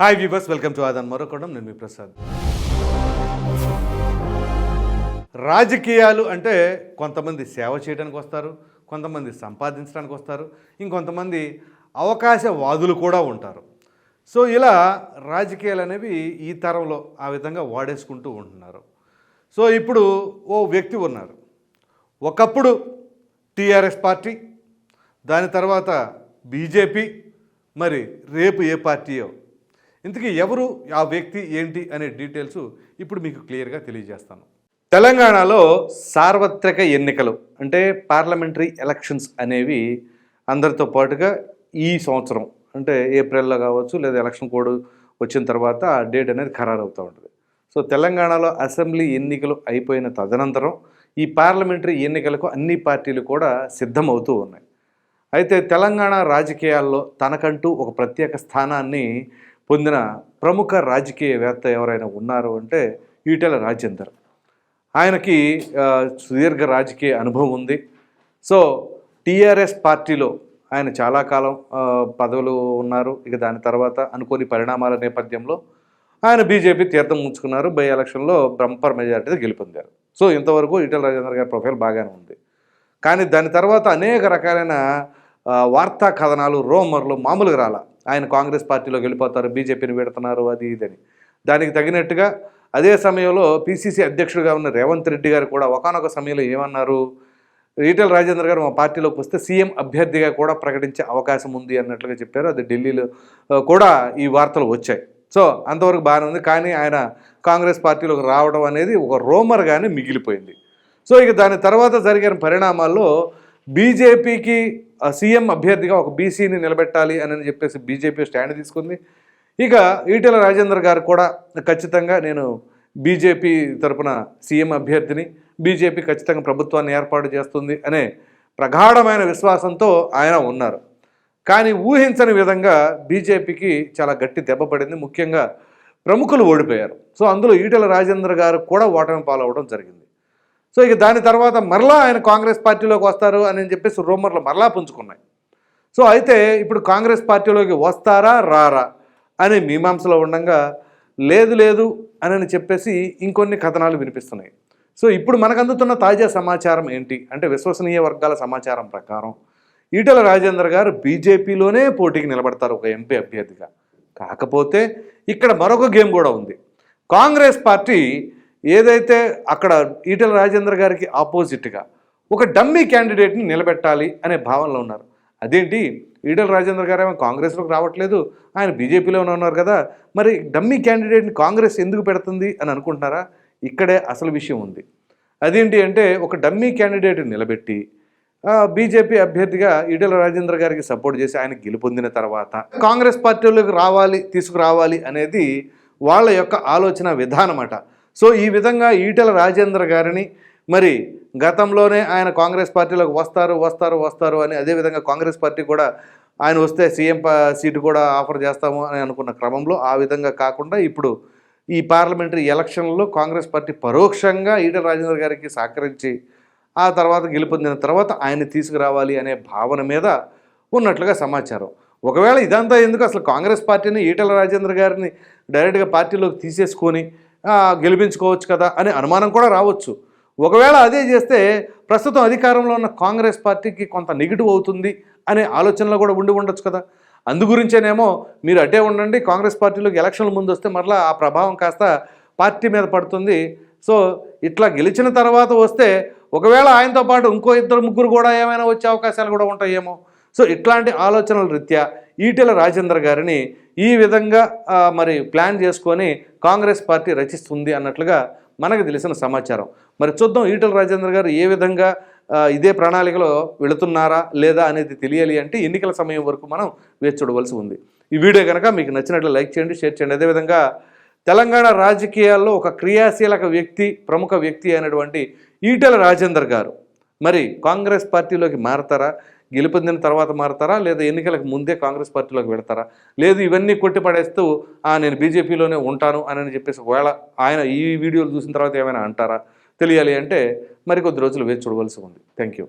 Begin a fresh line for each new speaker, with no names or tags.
Hi viewers welcome to ఆదాన్ మరొకడం నేను మీ ప్రసాద్ రాజకీయాలు అంటే కొంతమంది సేవ చేయడానికి వస్తారు కొంతమంది సంపాదించడానికి వస్తారు ఇంకొంతమంది అవకాశవాదులు కూడా ఉంటారు. సో ఇలా రాజకీయాలు అనేవి ఈ తరంలో ఆ విధంగా వాడేసుకుంటూ ఉంటున్నారు. సో ఇప్పుడు ఓ వ్యక్తి ఉన్నారు. ఒకప్పుడు టీఆర్ఎస్ పార్టీ దాని తర్వాత బీజేపీ మరి రేపు ఏ పార్టీయో ఇంతకీ ఎవరు ఆ వ్యక్తి ఏంటి అనే డీటెయిల్స్ ఇప్పుడు మీకు క్లియర్గా తెలియజేస్తాను. తెలంగాణలో సార్వత్రిక ఎన్నికలు అంటే పార్లమెంటరీ ఎలక్షన్స్ అనేవి అందరితో పాటుగా ఈ సంవత్సరం అంటే ఏప్రిల్లో కావచ్చు లేదా ఎలక్షన్ కోడ్ వచ్చిన తర్వాత ఆ డేట్ అనేది ఖరారు అవుతూ ఉంటుంది. సో తెలంగాణలో అసెంబ్లీ ఎన్నికలు అయిపోయిన తదనంతరం ఈ పార్లమెంటరీ ఎన్నికలకు అన్ని పార్టీలు కూడా సిద్ధమవుతూ ఉన్నాయి. అయితే తెలంగాణ రాజకీయాల్లో తనకంటూ ఒక ప్రత్యేక స్థానాన్ని పొందిన ప్రముఖ రాజకీయవేత్త ఎవరైనా ఉన్నారు అంటే ఈటెల రాజేందర్. ఆయనకి సుదీర్ఘ రాజకీయ అనుభవం ఉంది. సో టీఆర్ఎస్ పార్టీలో ఆయన చాలా కాలం పదవులు ఉన్నారు. ఇక దాని తర్వాత అనుకోని పరిణామాల నేపథ్యంలో ఆయన బీజేపీ తీర్థం ఉంచుకున్నారు బై ఎలక్షన్లో బ్రంపర్ మెజార్టీతో గెలుపొందారు. సో ఇంతవరకు ఈటెల రాజేందర్ గారి ప్రొఫైల్ బాగానే ఉంది. కానీ దాని తర్వాత అనేక రకాలైన వార్తా కథనాలు రోమర్లు మామూలుగా రాల. ఆయన కాంగ్రెస్ పార్టీలోకి వెళ్ళిపోతారు బీజేపీని పెడుతున్నారు అది ఇదని. దానికి తగినట్టుగా అదే సమయంలో పిసిసి అధ్యక్షుడిగా ఉన్న రేవంత్ రెడ్డి గారు కూడా ఒకనొక సమయంలో ఏమన్నారు? ఈటెల రాజేంద్ర గారు మా పార్టీలోకి వస్తే సీఎం అభ్యర్థిగా కూడా ప్రకటించే అవకాశం ఉంది అన్నట్లుగా చెప్పారు. అది ఢిల్లీలో కూడా ఈ వార్తలు వచ్చాయి. సో అంతవరకు బాగానే ఉంది. కానీ ఆయన కాంగ్రెస్ పార్టీలోకి రావడం అనేది ఒక రోమర్గానే మిగిలిపోయింది. సో ఇక దాని తర్వాత జరిగిన పరిణామాల్లో బీజేపీకి సీఎం అభ్యర్థిగా ఒక బీసీని నిలబెట్టాలి అని చెప్పేసి బీజేపీ స్టాండ్ తీసుకుంది. ఇక ఈటెల రాజేందర్ గారు కూడా ఖచ్చితంగా నేను బీజేపీ తరపున సీఎం అభ్యర్థిని బీజేపీ ఖచ్చితంగా ప్రభుత్వాన్ని ఏర్పాటు చేస్తుంది అనే ప్రగాఢమైన విశ్వాసంతో ఆయన ఉన్నారు. కానీ ఊహించని విధంగా బీజేపీకి చాలా గట్టి దెబ్బ పడింది. ముఖ్యంగా ప్రముఖులు ఓడిపోయారు. సో అందులో ఈటెల రాజేంద్ర గారు కూడా ఓటమి పాలవడం జరిగింది. సో ఇక దాని తర్వాత మరలా ఆయన కాంగ్రెస్ పార్టీలోకి వస్తారు అని చెప్పేసి రూమర్లు మరలా పుంజుకున్నాయి. సో అయితే ఇప్పుడు కాంగ్రెస్ పార్టీలోకి వస్తారా రారా అనే మీమాంసలో ఉండగా లేదు లేదు అని చెప్పేసి ఇంకొన్ని కథనాలు వినిపిస్తున్నాయి. సో ఇప్పుడు మనకు అందుతున్న తాజా సమాచారం ఏంటి? అంటే విశ్వసనీయ వర్గాల సమాచారం ప్రకారం ఈటల రాజేందర్ గారు బీజేపీలోనే పోటీకి నిలబడతారు ఒక ఎంపీ అభ్యర్థిగా. కాకపోతే ఇక్కడ మరొక గేమ్ కూడా ఉంది. కాంగ్రెస్ పార్టీ ఏదైతే అక్కడ ఈటల రాజేంద్ర గారికి ఆపోజిట్గా ఒక డమ్మీ క్యాండిడేట్ని నిలబెట్టాలి అనే భావనలో ఉన్నారు. అదేంటి? ఈటల రాజేంద్ర గారు ఏమో కాంగ్రెస్లోకి రావట్లేదు ఆయన బీజేపీలోనే ఉన్నారు కదా మరి డమ్మీ క్యాండిడేట్ని కాంగ్రెస్ ఎందుకు పెడుతుంది అని అనుకుంటున్నారా? ఇక్కడే అసలు విషయం ఉంది. అదేంటి అంటే ఒక డమ్మీ క్యాండిడేట్ని నిలబెట్టి బీజేపీ అభ్యర్థిగా ఈటల రాజేంద్ర గారికి సపోర్ట్ చేసి ఆయన గెలుపొందిన తర్వాత కాంగ్రెస్ పార్టీలోకి రావాలి తీసుకురావాలి అనేది వాళ్ళ యొక్క ఆలోచన విధానం అట సో ఈ విధంగా ఈటెల రాజేంద్ర గారిని మరి గతంలోనే ఆయన కాంగ్రెస్ పార్టీలోకి వస్తారు వస్తారు వస్తారు అని అదేవిధంగా కాంగ్రెస్ పార్టీ కూడా ఆయన వస్తే సీఎం సీటు కూడా ఆఫర్ చేస్తాము అని అనుకున్న క్రమంలో ఆ విధంగా కాకుండా ఇప్పుడు ఈ పార్లమెంటరీ ఎలక్షన్లో కాంగ్రెస్ పార్టీ పరోక్షంగా ఈటెల రాజేంద్ర గారికి సహకరించి ఆ తర్వాత గెలుపొందిన తర్వాత ఆయన తీసుకురావాలి అనే భావన మీద ఉన్నట్లుగా సమాచారం. ఒకవేళ ఇదంతా ఎందుకు అసలు కాంగ్రెస్ పార్టీని ఈటెల రాజేంద్ర గారిని డైరెక్ట్గా పార్టీలోకి తీసేసుకొని గెలిపించుకోవచ్చు కదా అనే అనుమానం కూడా రావచ్చు. ఒకవేళ అదే చేస్తే ప్రస్తుతం అధికారంలో ఉన్న కాంగ్రెస్ పార్టీకి కొంత నెగిటివ్ అవుతుంది అనే ఆలోచనలో కూడా ఉండి ఉండొచ్చు కదా. అందుగురించేనేమో మీరు అటే ఉండండి కాంగ్రెస్ పార్టీలోకి ఎలక్షన్ల ముందు వస్తే మరలా ఆ ప్రభావం కాస్త పార్టీ మీద పడుతుంది. సో ఇట్లా గెలిచిన తర్వాత వస్తే ఒకవేళ ఆయనతో పాటు ఇంకో ఇద్దరు ముగ్గురు కూడా ఏమైనా వచ్చే అవకాశాలు కూడా ఉంటాయేమో. సో ఇట్లాంటి ఆలోచనల రీత్యా ఈటెల రాజేందర్ గారిని ఈ విధంగా మరి ప్లాన్ చేసుకొని కాంగ్రెస్ పార్టీ రచిస్తుంది అన్నట్లుగా మనకు తెలిసిన సమాచారం. మరి చూద్దాం ఈటెల రాజేందర్ గారు ఏ విధంగా ఇదే ప్రణాళికలో వెళుతున్నారా లేదా అనేది తెలియాలి అంటే ఎన్నికల సమయం వరకు మనం వేచి చూడవలసి ఉంది. ఈ వీడియో కనుక మీకు నచ్చినట్లు లైక్ చేయండి షేర్ చేయండి. అదేవిధంగా తెలంగాణ రాజకీయాల్లో ఒక క్రియాశీలక వ్యక్తి ప్రముఖ వ్యక్తి అయినటువంటి ఈటెల రాజేందర్ గారు మరి కాంగ్రెస్ పార్టీలోకి మారతారా? గెలుపొందిన తర్వాత మారతారా? లేదా ఎన్నికలకు ముందే కాంగ్రెస్ పార్టీలోకి పెడతారా లేదు ఇవన్నీ కొట్టి పడేస్తూ నేను బీజేపీలోనే ఉంటాను అని చెప్పేసి ఒకవేళ ఆయన ఈ వీడియోలు చూసిన తర్వాత ఏమైనా అంటారా? తెలియాలి అంటే మరికొద్ది రోజులు వేచి చూడవలసి ఉంది. Thank you